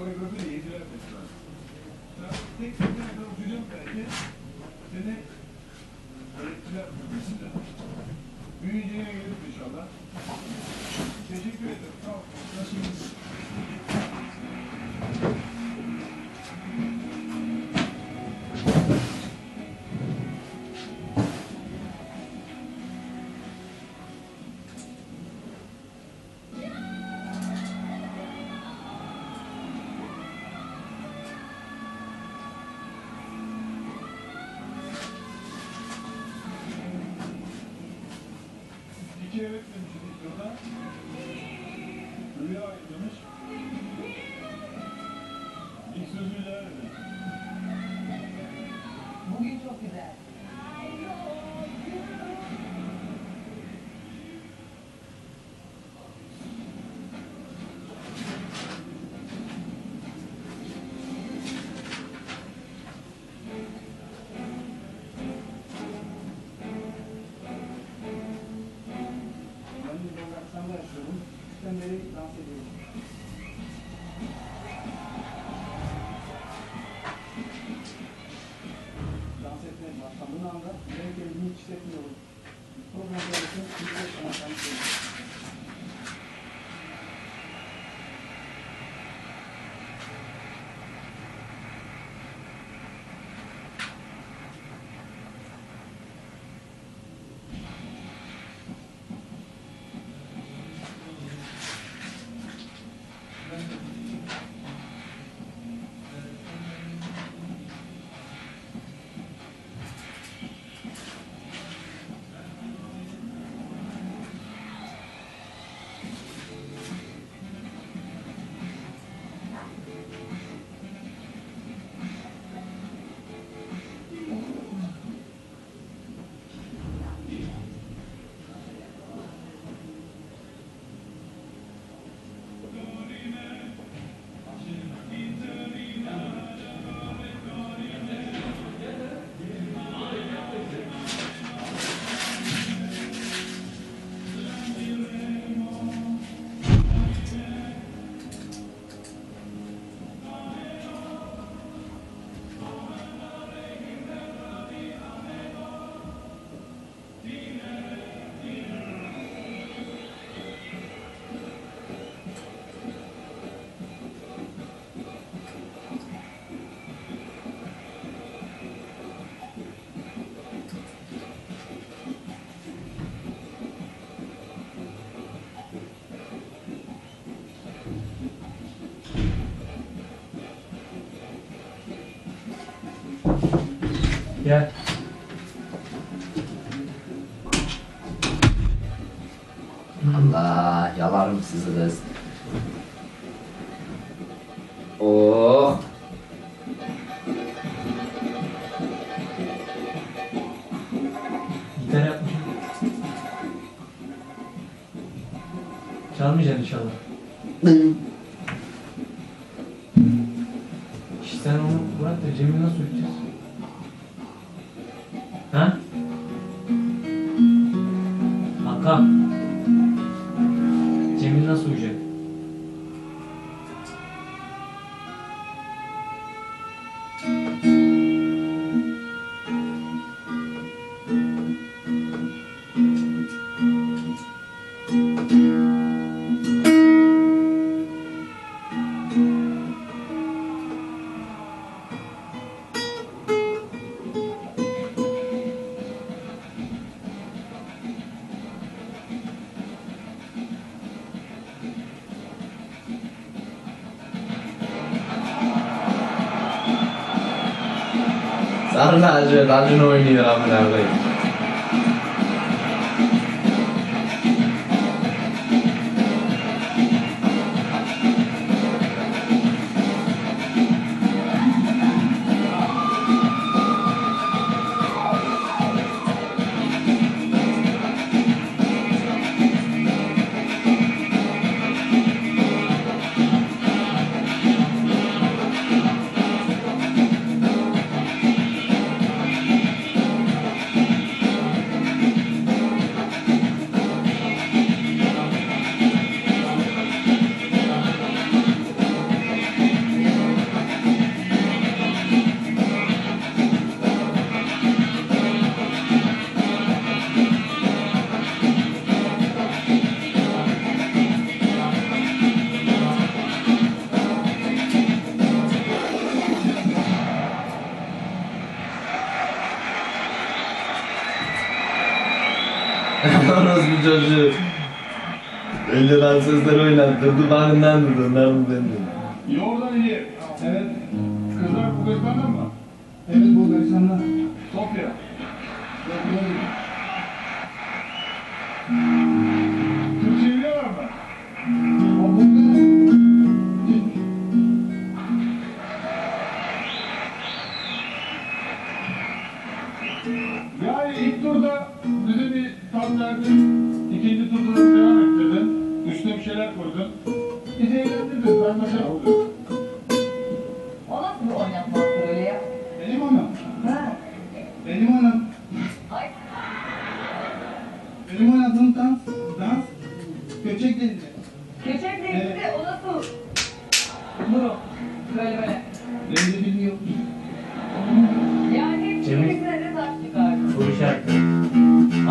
koreografi de yediler mesela. Sen tek ne kadar uçacağım belki seni öğrettiler yine gelip inşallah. Gel. Allah yalarım sizi kız. Oh. Gitar yapmışım. Çalmayacaksın inşallah. İşte sen onu bırak da Cem'i nasıl uyutacağız? Huh? عقل ما عجب على جنوني راه من koyayım. Orospu çocuğu. Öyle dansözler oynattırdı, bağından durdu, ben de. Yoğurdan iyi. Evet. Kızlar Bulgaristan'dan mı? Evet Bulgaristan'da. Sofya. Türkçe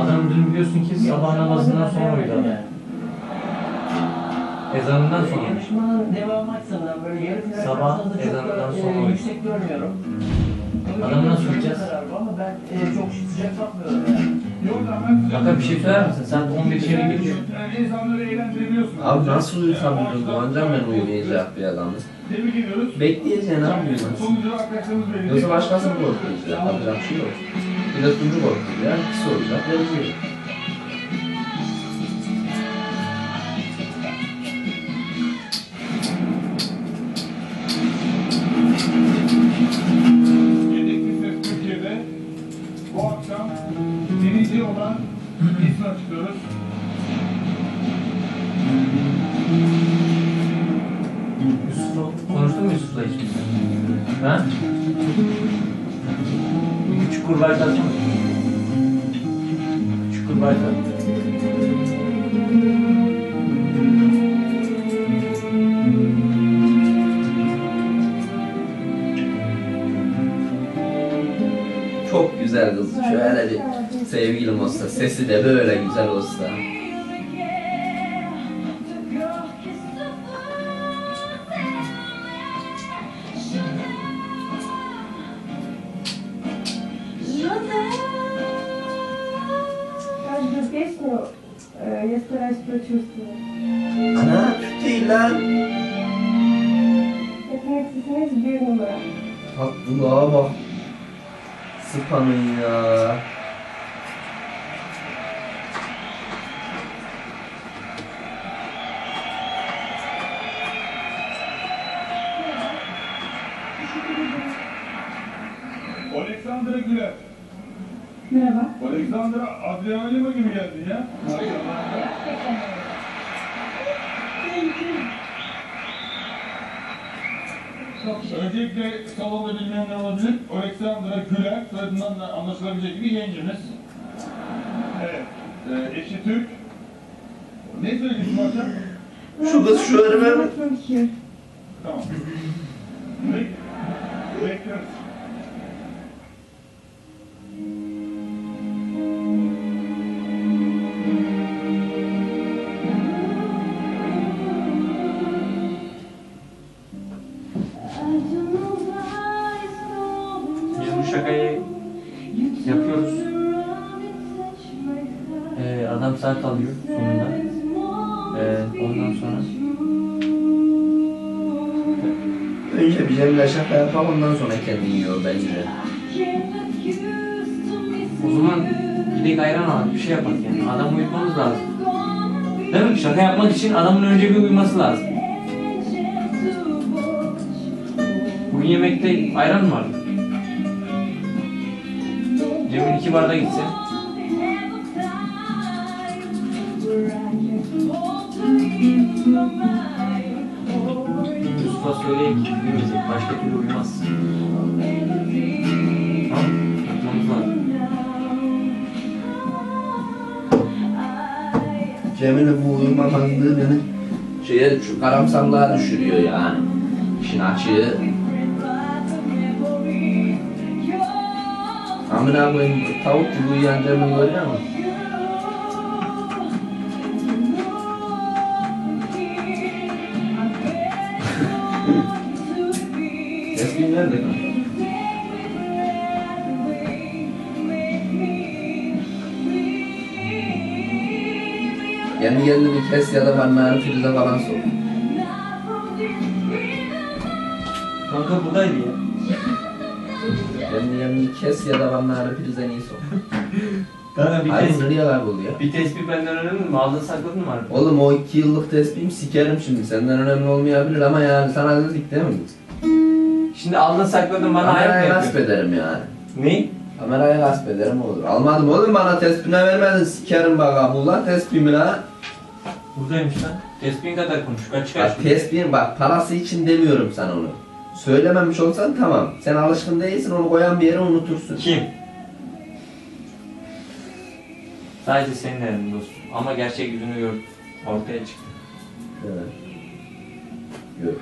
Adam dün biliyorsun ki sabah namazından sonra uyudu adam. Ezanından sonra. Yarışmanın devamı açısından böyle yarı final Sabah karşısında çok ezanından da, e, sonra yüksek görmüyorum. Adamı nasıl uyuyacağız? Kararım Ama ben e, çok sıcak bakmıyorum yani. Kanka bir şey söyler misin? Sen 11 çeyrek geçiyor. Yani insanları eğlendirebiliyorsun. Abi nasıl uyutabilirim? Kullanacağım ben uyumayacak bir adamı. Tebrik ediyoruz. Bekleyeceksin abi belirleyecek. Yoksa başkasını korkutacak. Yapacak bir şey yok. Bir de Tuncu korkutacak. İkisi olacak. Akşam birinci olan ismi açıklıyoruz. Konuştun mu Yusuf'la hiç kimse? Ha? Kurbağa at. Çok güzel kız. Şöyle bir sevgilim olsa. Sesi de böyle güzel olsa. Türk Ana Türk değil lan. Yeteneksizsiniz bir numara. Tatlılığa bak. Sıpanın ya. Alexandra Güler. Merhaba. Alexandra Adrianima gibi geldin ya. Şey. Öncelikle salonda bilmeyenler olabilir. Alexandra Güler, soyadından da anlaşılabilecek gibi gencimiz. Evet. Ee, eşi Türk. Ne söyleyeceksin bu akşam? Şu kız şu önüme Önce bir Cemile şaka yapalım ondan sonra kendini yiyor bence. o zaman gidek ayran alalım bir şey yapak yani. Adamı uyutmamız lazım. Değil mi? Şaka yapmak için adamın önce bir uyuması lazım. Bugün yemekte ayran vardı? Cemil iki barda gitsin. Yusuf'a söyleyeyim ki uyumayacak. Başka türlü uyumaz. Tamam. Cemil'in bu uyumamazlığı beni şeye şu karamsarlığa düşürüyor yani. İşin açığı. Amına koyayım tavuk gibi uyuyan Cemil görüyor musun? Eski nerede kanka? Kendi kendini kes ya da parmağını prize falan sok. Kanka buradaydı ya. Kendi kendini kes ya da parmağını prize niye sok. Kanka bir Hayır tespih, nereye kayboluyor? bir tespih benden önemli mi? Aldın sakladın mı harbi? Oğlum o iki yıllık tespihim sikerim şimdi. Senden önemli olmayabilir ama yani sana dedik değil mi? Şimdi aldın sakladın bana ayak mı Kamerayı gasp yapıyorsun? ederim yani. Ne? Kamerayı gasp ederim olur. Almadım oğlum bana tespihine vermedin sikerim bak ha. Bu lan tespihimi lan. Buradaymış lan. Tespihin kadar konuş. Kaç kaç. Bak tespihin bak parası için demiyorum sana onu. Söylememiş olsan tamam. Sen alışkın değilsin onu koyan bir yere unutursun. Kim? Sadece senin elin dostum. Ama gerçek yüzünü gör. Ortaya çıktı. Evet. Gör.